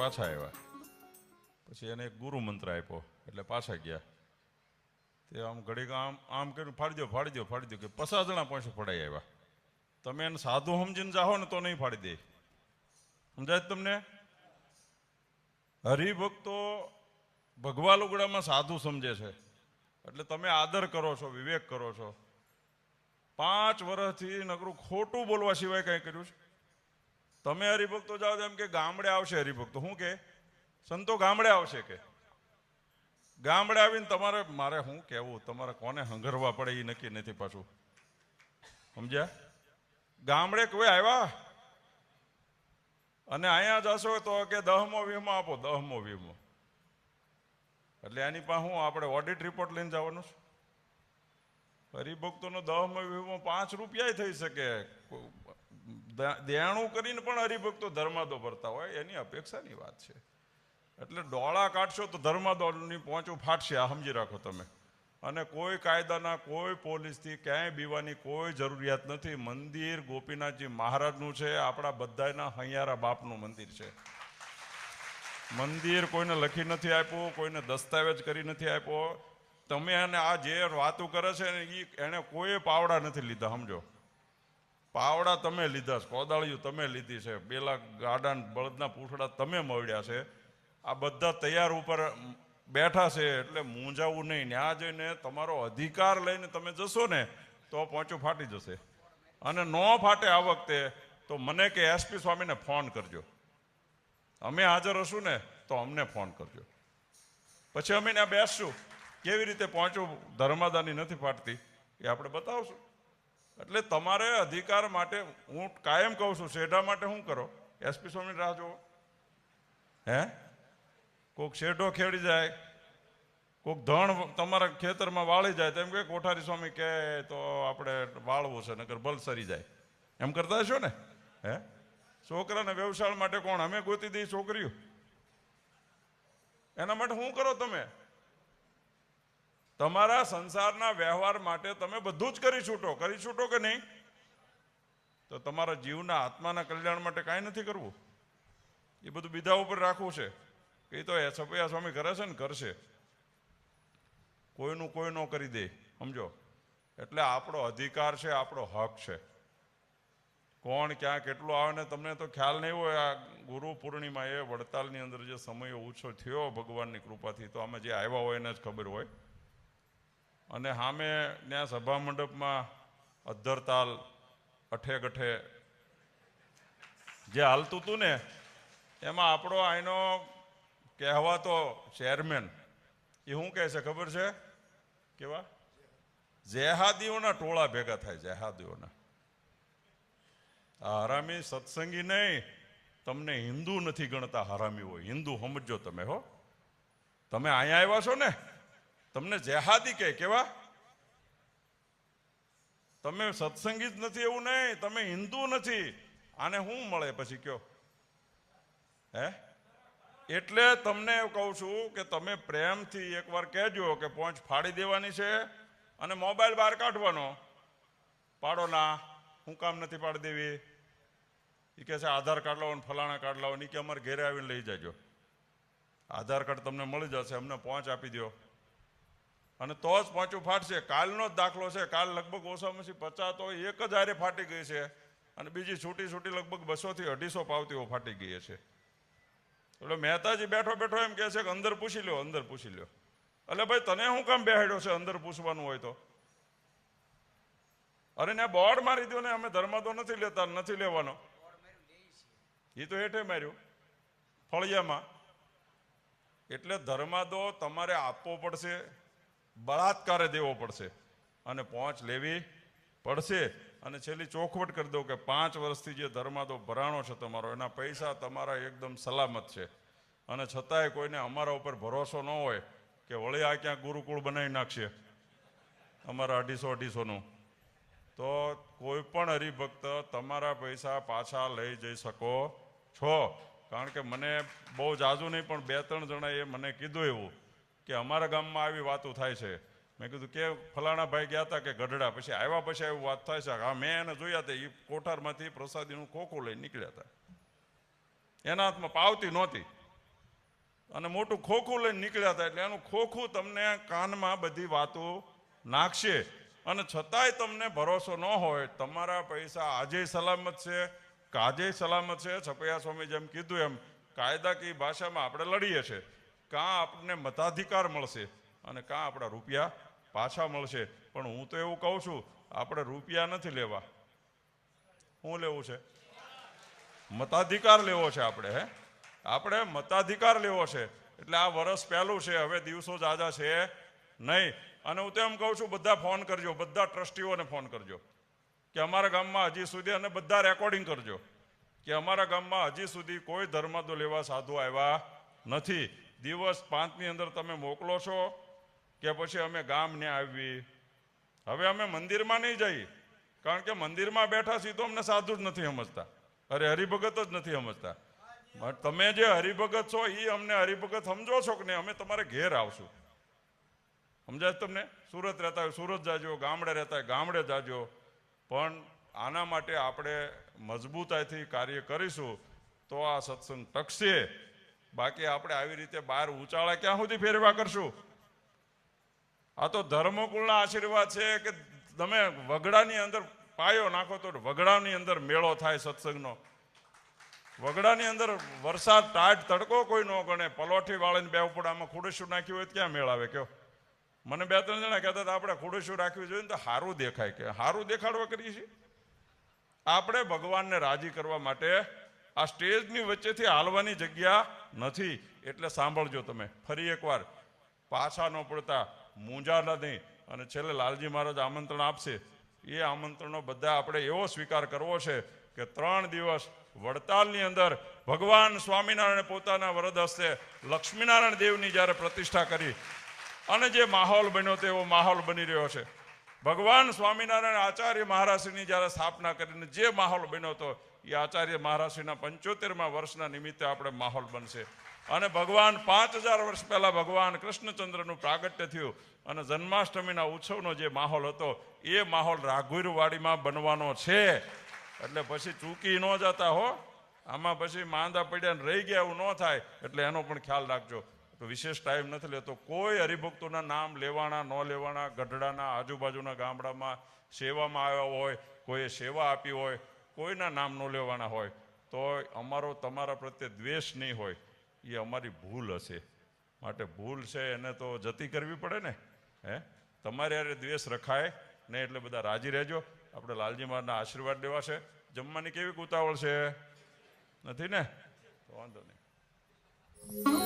પાછા આવ્યા. પછી એને એક ગુરુ મંત્ર આપ્યો, એટલે પાછા ગયા. તે આમ ઘડીક આમ આમ કર્યું ફાડી દો ફાડી દો કે પચાસ જણા પાસે ફડાઈ આવ્યા. તમે એને સાધુ સમજીને જાઓ ને તો નહીં ફાડી દે. સમજાય તમને? હરિભક્તો ભગવા લુગડામાં સાધુ સમજે છે. એટલે તમે આદર કરો છો, વિવેક કરો છો. પાંચ વર્ષથી નકરું ખોટું બોલવા સિવાય કંઈ કર્યું છે? તમે હરિભક્તો જાઓ એમ કે ગામડે આવશે હરિભક્તો. શું કે, સંતો ગામડે આવશે કે? ગામડે આવીને તમારે, મારે શું કહેવું? તમારે કોને હંગરવા પડે એ નક્કી નથી પાછું. સમજ્યા? ગામડે કોઈ આવ્યા? અને અહીંયા જશો તો કે દહમો વીમો આપો, દહમો વીમો. એટલે એની પાસે હું, આપણે ઓડિટ રિપોર્ટ લઈને જવાનું છે. હરિભક્તોનો દહમો વીમો પાંચ રૂપિયા થઈ શકે. દે- કરીને પણ હરિભક્તો ધર્માદો ભરતા હોય, એની અપેક્ષાની વાત છે. એટલે ડોળા કાઢશો તો ધર્માદોની પહોંચું, ફાટશે, આ સમજી રાખો તમે. અને કોઈ કાયદાના, કોઈ પોલીસથી ક્યાંય બીવાની કોઈ જરૂરિયાત નથી. મંદિર ગોપીનાથજી મહારાજનું છે, આપણા બધાના હૈયારા બાપનું મંદિર છે. મંદિર કોઈને લખી નથી આપ્યું, કોઈને દસ્તાવેજ કરી નથી આપ્યો. તમે એને આ જે વાતો કરે છે એ એને કોઈ પાવડા નથી લીધા, સમજો. પાવડા તમે લીધા છે, કોદાળિયું તમે લીધી છે પેલા ગાડા બળદના પૂંછડા તમે મળ્યા છે. આ બધા તૈયાર ઉપર બેઠા છે એટલે મૂંઝાવું નહીં. ત્યાં જઈને તમારો અધિકાર લઈને તમે જશો ને તો પહોંચું ફાટી જશે. અને ન ફાટે આ વખતે તો મને કે એસપી સ્વામીને ફોન કરજો. અમે હાજર હશું ને તો અમને ફોન કરજો. પછી અમે ત્યાં બેસશું. કેવી રીતે પહોંચવું ધર્માદાની નથી ફાટતી એ આપણે બતાવશું. એટલે તમારે અધિકાર માટે હું કાયમ કહું છું, શેઢા માટે શું કરો? એસપી સ્વામી રાહ જુઓ. હે? કોઈક શેઢો ખેડી જાય કોઈક ધણ તમારા ખેતરમાં વાળી જાય તેમ કે કોઠારી સ્વામી કે તો આપણે વાળવું છે, નકર બલ સરી જાય. એમ કરતા હશો ને? હે? છોકરાને વ્યવસાય માટે કોણ? અમે ગોતી દઈ છોકરીઓ. એના માટે શું કરો તમે? તમારા સંસારના વ્યવહાર માટે તમે બધું જ કરી છૂટો. કરી છૂટો કે નહીં? તો તમારા જીવના આત્માના કલ્યાણ માટે કાંઈ નથી કરવું. એ બધું બીજા ઉપર રાખવું છે. એ તો એ સપૈયા સ્વામી કરે છે ને, કરશે. કોઈનું કોઈ ન કરી દે, સમજો. એટલે આપણો અધિકાર છે, આપણો હક છે. કોણ ક્યાં કેટલું આવે ને તમને તો ખ્યાલ નહીં હોય, આ ગુરુ પૂર્ણિમા એ વડતાલની અંદર જે સમય ઓછો થયો ભગવાનની કૃપાથી, તો અમે જે આવ્યા હોય એને જ ખબર હોય. અને સામે ત્યાં સભા મંડપમાં અઠે ગઠે જે હાલતું હતું ને, એમાં આપણો આઈનો કહેવાતો ચેરમેન, એ શું કહે છે, ખબર છે? કેવા? જેહાદીઓના ટોળા ભેગા થાય, જેહાદીઓના. આ હરામી સત્સંગી નહીં, તમને હિન્દુ નથી ગણતા હરામી હોય. હિન્દુ સમજો તમે, હો. તમે અહીંયા આવ્યા છો ને? તમને જેહાદી કે કેવા? તમે સત્સંગી જ નથી એવું નહીં, તમે હિન્દુ નથી. આને શું મળે પછી કયો? હે? એટલે તમને એવું કહું છું કે તમે પ્રેમથી એકવાર કહેજો કે પહોંચ ફાડી દેવાની છે અને મોબાઈલ બહાર કાઢવાનો. પાડો ના, હું કામ નથી પાડી દેવી. એ કહે છે, આધાર કાર્ડ લાવો ને ફલાણા કાર્ડ લાવો ને કે અમારે ઘેરે આવીને લઈ જાજો. આધાર કાર્ડ તમને મળી જશે, અમને પહોંચ આપી દો અને તો જ પાંચું ફાટશે કાલનો જ દાખલો છે. કાલ લગભગ ઓછામાં પચાતો એક જ હારે ફાટી ગઈ છે. અને બીજી છૂટી છૂટી લગભગ બસોથી અઢીસો પાવતીઓ ફાટી ગઈ છે. એટલે મહેતાજી બેઠો બેઠો એમ કહે છે કે અંદર પૂછી લ્યો, અંદર પૂછી લ્યો. એટલે ભાઈ તને શું કામ બેહાડ્યો છે અંદર પૂછવાનું હોય તો? અરે ને બોર્ડ મારી દો ને, અમે ધર્માદો નથી લેતા, નથી લેવાનો. એ તો હેઠે માર્યું, ફળિયામાં. એટલે ધર્માદો તમારે આપવો પડશે. બળાત્કારે દેવો પડશે અને પહોંચ લેવી પડશે. અને છેલ્લી ચોખવટ કરી દો કે પાંચ વર્ષથી જે ધર્માદો ભરાણો છે તમારો, એના પૈસા તમારા એકદમ સલામત છે. અને છતાંય કોઈને અમારા ઉપર ભરોસો ન હોય કે વળી આ ક્યાં ગુરુકુળ બનાવી નાખશે અમારા અઢીસો અઢીસોનું તો કોઈ પણ હરિભક્ત તમારા પૈસા પાછા લઈ જઈ શકો છો. કારણ કે મને બહુ જાજુ નહીં, પણ બે ત્રણ જણાએ મને કીધું એવું. કે અમારા ગામમાં આવી વાતો થાય છે. મેં કીધું, કે ફલાણા ભાઈ ગયા હતા કે ગઢડા? પછી આવ્યા પછી એવું વાત થાય છે. હા, મેં એને જોયા હતા એ કોઠારમાંથી પ્રસાદીનું ખોખું લઈને નીકળ્યા હતા એના હાથમાં પાવતી નહોતી. અને મોટું ખોખું લઈને નીકળ્યા હતા એટલે એનું ખોખું તમને કાનમાં બધી વાતો નાખશે. અને છતાંય તમને ભરોસો ન હોય, તમારા પૈસા આજે સલામત છે, કાજે સલામત છે. છપૈયા સ્વામી જેમ કીધું એમ, કાયદાકીય ભાષામાં આપણે લડીએ છીએ. કાં આપણને મતાધિકાર મળશે અને કાં આપણા રૂપિયા પાછા મળશે. પણ હું તો એવું કહું છું, આપણે રૂપિયા નથી લેવા. શું લેવું છે? મતાધિકાર લેવો છે આપણે, હે? આપણે મતાધિકાર લેવો છે. એટલે આ વર્ષ પહેલું છે, હવે દિવસો જાજા છે નહીં. અને હું તો એમ કહું છું, બધા ફોન કરજો, બધા ટ્રસ્ટીઓને ફોન કરજો. કે અમારા ગામમાં હજી સુધી અને બધા રેકોર્ડિંગ કરજો. કે અમારા ગામમાં હજી સુધી કોઈ ધર્માદો લેવા સાધુ આવ્યા નથી. દિવસ પાંચની અંદર તમે મોકલો છો કે પછી અમે ગામને આવી હવે અમે મંદિરમાં નહીં જઈએ. કારણ કે મંદિરમાં બેઠા તો અમને સાધુ જ નથી સમજતા. અરે હરિભગત જ નથી સમજતા. તમે જે હરિભગત છો એ અમને હરિભગત સમજો છો કે નહીં? અમે તમારે ઘેર આવશું. સમજાય તમને? સુરત રહેતા હોય, સુરત જાજો, ગામડે રહેતા હોય, ગામડે જાજો. પણ આના માટે આપણે મજબૂતાઈથી કાર્ય કરીશું તો આ સત્સંગ ટકશે. બાકી આપણે આવી રીતે બહાર ઉચાળા ક્યાં સુધી ફેરવા કરશું? આ તો ધર્મકુળના આશીર્વાદ છે કે તમે વગડાની અંદર પાયો નાખો તો વગડાની અંદર મેળો થાય સત્સંગનો. વગડાની અંદર વરસાદ ટાટ તડકો કોઈ ન ગણે. પલોઠી વાળીને બે ઉપડામાં ખુડેશું નાખ્યું હોય ક્યાં મેળાવે કયો? મને બે ત્રણ જણા કહેતા હતા, આપણે ખુડશું રાખવી જોઈએ ને તો સારું દેખાય. કે સારું દેખાડવા કરીએ છીએ? આપણે ભગવાનને રાજી કરવા માટે આ સ્ટેજની વચ્ચેથી હાલવાની જગ્યા નથી. એટલે સાંભળજો તમે. ફરી એકવાર પાછા ન પડતા મૂંઝાના નહીં અને છેલ્લે લાલજી મહારાજ આમંત્રણ આપશે. એ આમંત્રણનો બધા આપણે એવો સ્વીકાર કરવો છે કે ત્રણ દિવસ વડતાલની અંદર ભગવાન સ્વામિનારાયણ પોતાના વરદ હસ્તે લક્ષ્મીનારાયણ દેવની જ્યારે પ્રતિષ્ઠા કરી અને જે માહોલ બન્યો તેવો માહોલ બની રહ્યો છે. ભગવાન સ્વામિનારાયણ આચાર્ય મહારાજની જ્યારે સ્થાપના કરીને જે માહોલ બન્યો હતો, એ આચાર્ય મહારાજના પંચોતેરમાં વર્ષના નિમિત્તે આપણે માહોલ બનશે. અને ભગવાન પાંચ હજાર વર્ષ પહેલા ભગવાન કૃષ્ણચંદ્રનું પ્રાગટ્ય થયું અને જન્માષ્ટમીના ઉત્સવનો જે માહોલ હતો, એ માહોલ રાઘુરવાડીમાં બનવાનો છે. એટલે પછી ચૂકી ન જતા હો. આમાં પછી માંદા પડ્યા રહી ગયા એવું ન થાય, એટલે એનો પણ ખ્યાલ રાખજો. તો વિશેષ ટાઈમ નથી લેતો. કોઈ હરિભક્તોના નામ લેવાના, ન લેવાના, ગઢડાના આજુબાજુના ગામડામાં સેવામાં આવ્યા હોય, કોઈએ સેવા આપી હોય, કોઈના નામ ન લેવાના હોય, તો અમારો તમારા પ્રત્યે દ્વેષ નહીં હોય. એ અમારી ભૂલ હશે. માટે ભૂલ છે, એને તો જતી કરવી પડે ને. હે? તમારે યારે દ્વેષ રખાય ને એટલે બધા રાજી રહેજો. આપણે લાલજી મહારાજના આશીર્વાદ લેવા છે. જમવાની કેવી ઉતાવળ છે? નથી ને? તો વાંધો નહીં. Thank you.